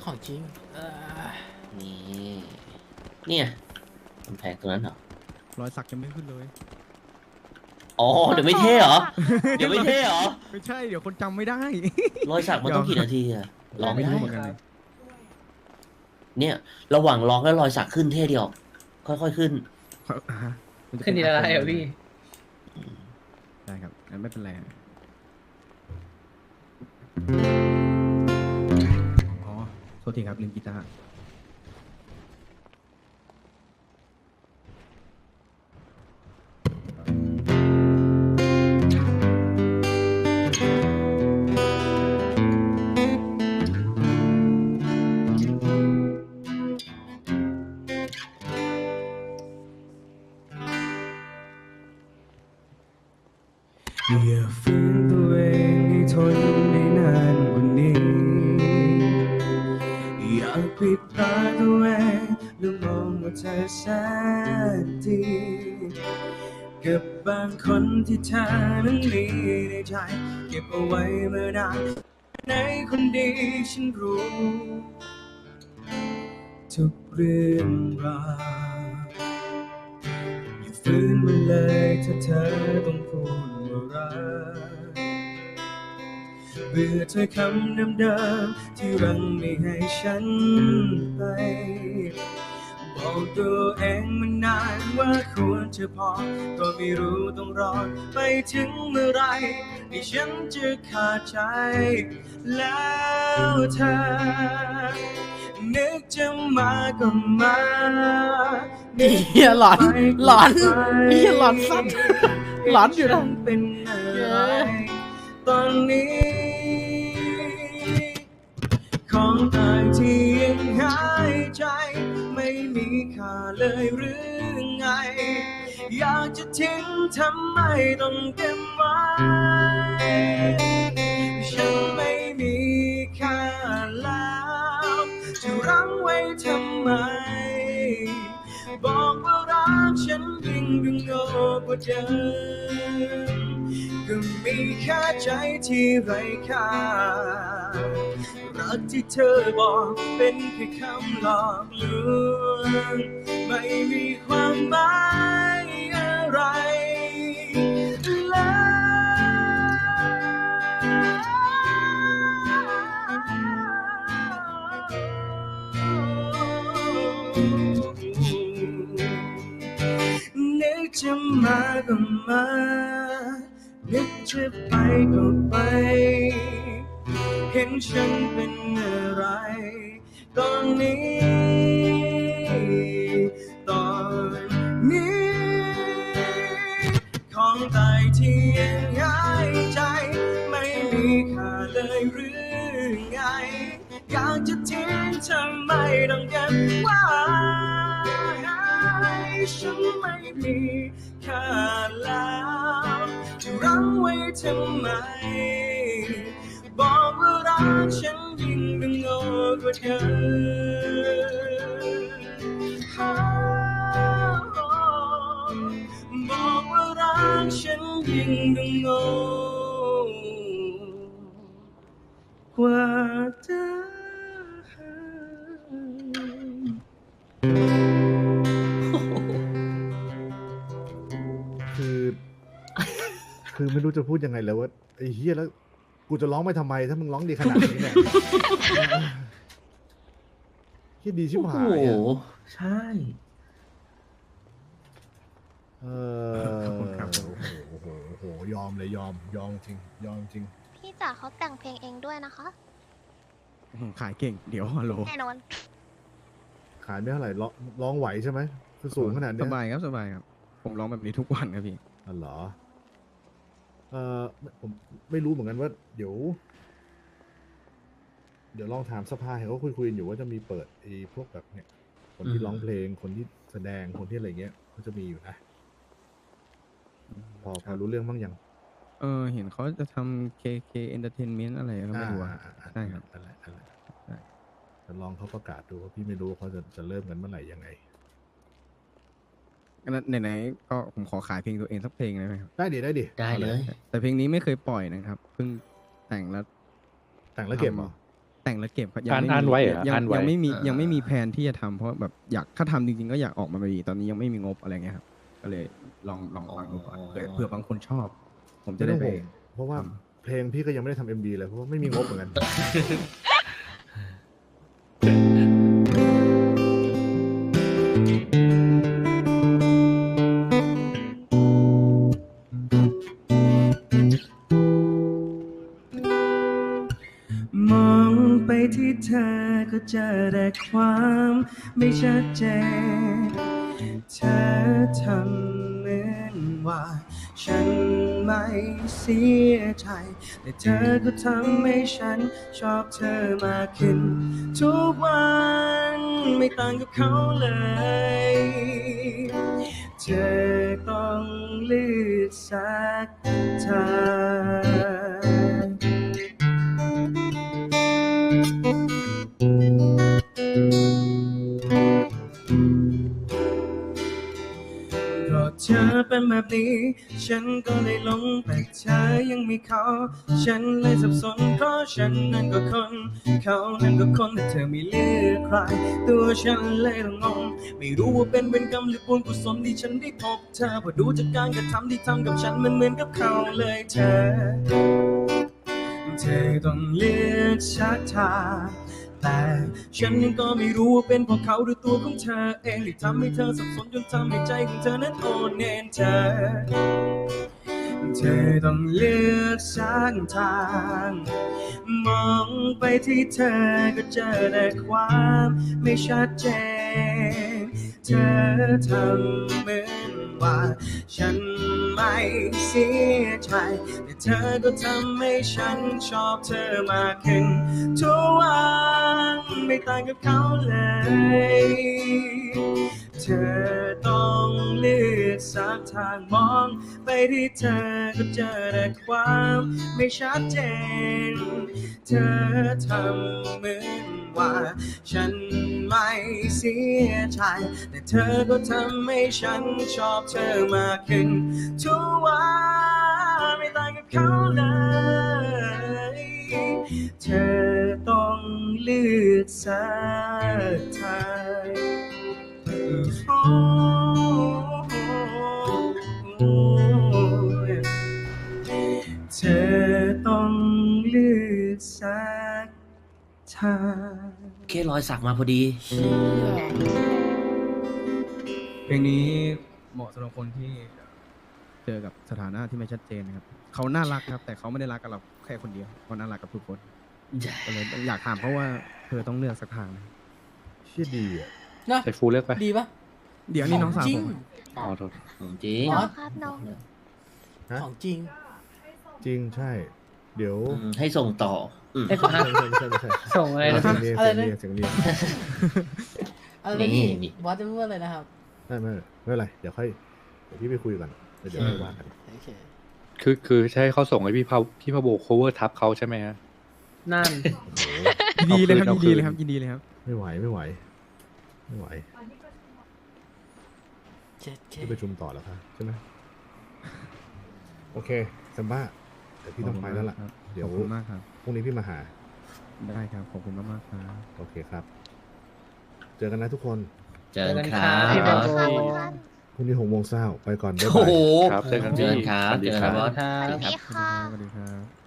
คือของจริงเอ้ยนี่ เนี่ยกำแพงตรงนั้นเหรอ รอยสักยังไม่ขึ้นเลย อ๋อ เดี๋ยวไม่เท่เหรอ เดี๋ยวไม่เท่เหรอ ไม่ใช่ เดี๋ยวคนจำไม่ได้ รอยสักมันต้องกี่นาทีอะลองไม่ไม่รู้ได้เหมือนกันเลยเนี่ย ระหว่างลองแล้วรอยสักขึ้นเท่เดียว ค่อยๆขึ้น อ่าฮะมัจะขึ้นดีละไรเหรอพี่ ได้ครับงั้นไม่เป็นไรอ๋อโท ษทีครับลืมกีตาร์ ปิดตาตัวเองแล้วมองว่าเธอแสนดีกับบางคนที่เธอนั้นมีในใจเก็บเอาไว้เมื่อนานในคนดีฉันรู้ทุกเรื่องราวอย่าฝืนมันเลยถ้าเธอต้องพูดว่ารัก เบื่อถ้อยคำเดิมๆที่รั้งไม่ให้ฉันไปบอกตัวเองมานานว่าควรจะพอ ก็ไม่รู้ต้องรอไปถึงเมื่อไหรที่ฉันจะขาดใจ แล้วเธอ นึกจะมาก็มาเฮียหลอนหลอนเฮียหลอนสัตว์หลอนอยู่นะเป็นอะไรตอนนี้ข องตางที่ยังหายใจ ไม่มีค่าเลยหรือไง อยากจะทิ้งทำไมต้องเก็บไว้ฉันไม่มีค่าแล้วจะรั้งไว้ทำไม บอกว่ารักฉันยิ่งดึงโง่กว่าเดิม ก็มีแค่ใจที่ไร้ค่า รักที่เธอบอกเป็นแค่คำหลอกลวงไม่มีความหมายอะไรนึ จะไปก็ไป เห็นฉันเป็นอะไร ตอนนี้ ตอนนี้ ของตายที่ยังหายใจ ไม่มีค่าเลยหรือไง อยากจะทิ้งทำไมต้องเก็บไว้ฉันไม่มีค่าแล้ว งไว้ทำไม บอกว่ารักฉันยิ่งดึงโง่กว่าเธอบอกว่ารักฉันยิ่งดึงโง่กว่าเธอคือ คือไม่รู้จะพูดยังไงแล้วว่าไอ้เฮียแล้ว กูจะร้องไปทำไม ถ้ามึงร้องดีขนาดนี้เนี่ยเฮียดีชิบโอ้หาโหยอะใช่ เอขอบคุณครับอโอ้โหโอ้โหยอมเลยยอม ยอมจริง ยอมจริง พี่จ๋าเขาแต่งเพลงเองด้วยนะคะผมขายเก่ง เดี๋ยวฮัลโหลแน่นอนขายไม่เท่าไหร่ร้องร้องไหวใช่ไหมคือสูงขนาดเนี้สยบายครับสบายครับ ผมร้องแบบนี้ทุกวันครับพี่ อ๋อเหรอ เออผมไม่รู้เหมือนกันว่า เดี๋ยว เดี๋ยวลองถามสภาเห็นเขาคุยคุยๆกันอยู่ว่าจะมีเปิดไอ้พวกแบบเนี่ย คนที่อืม ร้องเพลงคนที่แสดงคนที่อะไรเงี้ยเขาจะมีอยู่นะพอพอรู้เรื่องบ้างยังเออ เห็นเขาจะทำ KK Entertainment อะไรก็ไม่รู้อะ อ่าอ่าใช่ครับนั่นแหละนั่นแหละใช่ จะลองเขาประกาศดูว่าพี่ไม่รู้ว่าเขาจะจะเริ่มกันเมื่อไหร่ยังไง งั้นไหนๆก็ผมขอขายเพลงตัวเองสักเพลงได้ไหมครับได้ดิได้ดิได้เลย แต่เพลงนี้ไม่เคยปล่อยนะครับเพิ่งแต่งแล้วแต่งแล้วเก็บเหรอทแต่งแล้วเก็บครับยัอ่านไม่อ่านมีไว้เหรอยังอ่านไว้ยังไม่มีอ่ายัยังไม่มีแผนที่จะทำเพราะแบบอยากถ้าทำจริงๆก็อยากออกมาพอดีตอนนี้ยังไม่มีงบอะไรเงี้ยครับ ก็เลยลองลองฟังดูก่อนเผื่อเผื่อบางคนชอบ ผมจะไม่ได้ต้องไปห่วงเพราะว่าทเพลงพี่ก็ยังไม่ได้ทำเอ็มบีเลยเพราะว่าไม่มีงบเหมือนกัน เจอแต่ความไม่ชัดเจน เธอทำเหมือนว่า ฉันไม่เสียใจ แต่เธอก็ทำให้ฉันชอบเธอมากขึ้น ทุกวันไม่ต่างกับเขาเลย เธอต้องเลือกสักทาง แบบนี้ ฉันก็เลยหลงแต่เธอยังมีเขา ฉันเลยสับสนเพราะฉันนั้นก็คน เขานั้นก็คนแต่เธอไม่เลือกใคร ตัวฉันเลยต้องงง ไม่รู้ว่าเป็นเวรกรรมหรือบุญกุศลที่ฉันได้พบเธอเพอดูจากการกระทำที่ทำกับฉันมันเหมือนกับเขาเลยเธอ เธอต้องเลือกชักทา แต่ฉันยังก็ไม่รู้ว่าเป็นเพราะเขาหรือตัวของเธอเองที่ทำให้เธอสับสนจนทำให้ใจของเธอนั้นโอนเอ็นเธอ เธอต้องเลือกสักทาง มองไปที่เธอก็เจอแต่ความไม่ชัดเจน เธอทำเหมือนว่าฉันไม่เสียใจแต่เธอก็ทำให้ฉันชอบเธอมากขึ้นทุกวัน ต่างกับเขาเลย เธอต้องเลือกสักทางมอง ไปที่เธอก็เจอแต่ความไม่ชัดเจน เธอทำเหมือนว่าฉันไม่เสียใจแต่เธอก็ทำให้ฉันชอบเธอมากขึ้นทุกวันไม่ต่างกับเขาเลย เธอ ลือกสักทางเธอต้องเลือกสักทางแค่รอยสักมาพอดีเชี่ยเพลงนี้เหมาะสำหรับคนที่เจอกับสถานะที่ไม่ชัดเจนนะครับ เขาน่ารักครับ แต่เขาไม่ได้รักกับเราแค่คนเดียวเขาน่ารักกับทุกคน ก็เลยอยากถามเพราะว่าเธอต้องเลือกสักทางนะเชี่ยดีอะนะใส่ฟูเลือกไปดีปะเดี๋ยวนี่น้องสาวจริผงมอ๋อโทษของจริงอ๋น้อองครับน้องฮะของจริง จริงใช่ เดี๋ยวอืมให้ส่งต่ออืมไม่ใช่ไม่ใช่ไม่ใช่ส่งอะไรเสีนะยงเรียงอะไรเสียงนะเรียงเสียงเรียงอะไรนะพี่ บอสจะพูดอะไรนะครับ ไม่ไม่ไม่เป็นไร เดี๋ยวค่อยเดี๋ยวพี่ไปคุยก่อนแล้วเดี๋ยวค่อยว่ากัน โอเค คือคือใช้เขาส่งให้พี่พาพี่พาโบ cover ทับเขาใช่ไหมฮะ นั่นโอ้โหยินดีเลยครับเอายินคืนดีเลยครับยินดีเลยครับ ไม่ไหวไม่ไหว ไม่ไหวเจ็ดเคที่ประชุมต่อแล้วครับใช่ไหมโอเคซัมบ้าเดี๋ยวพี่ต้องไปแล้วล่ะครับเดี๋ยวขอบคุณมากครับพรุ่งนี้พี่มาหา ได้ครับขอบคุณมากมากๆครับ โอเคครับ เจอกันนะทุกคนเจอกันคเจอกันรัครับบขอบคุณท่านพรุ่งนี้หกโมงเช้าไปก่อนบ๊ายโอ้บายโหครับเจอกันเจอกันครับสวัสดีเจอกันครับบอสครัสบวัสดีค่ะสวัสดีครับ